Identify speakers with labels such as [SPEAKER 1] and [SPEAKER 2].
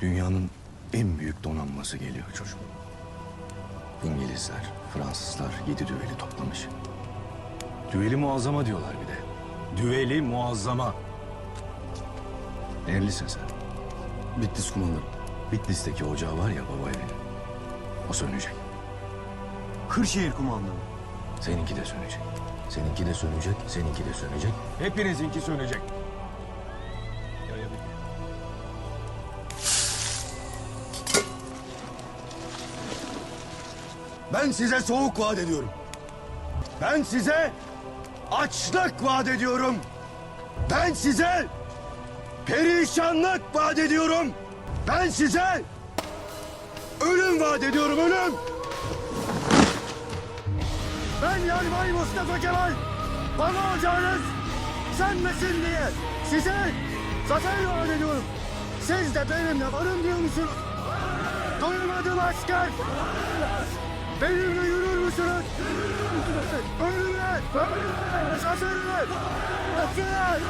[SPEAKER 1] Dünyanın en büyük donanması geliyor çocuk. İngilizler, Fransızlar yedi düveli toplamış. Düveli muazzama diyorlar bir de. Düveli muazzama. Nerelisin sen?
[SPEAKER 2] Bitlis kumandanım.
[SPEAKER 1] Bitlis'teki ocağı var ya baba evi. O sönecek.
[SPEAKER 2] Kırşehir kumandanım.
[SPEAKER 1] Seninki de sönecek. Seninki de sönecek, seninki de sönecek. Hepinizinki sönecek.
[SPEAKER 2] Ben size soğuk vaat ediyorum. Ben size açlık vaat ediyorum. Ben size perişanlık vaat ediyorum. Ben size ölüm vaat ediyorum, ölüm. Ben Yarbay Mustafa Kemal, bana ocağınız sönmesin diye size zafer vaat ediyorum. Siz de benimle varın diyor musunuz? Duymadım asker. Benimle yürür müsünüz? Ölümler! Ölümler! Sazırlar! Sazırlar!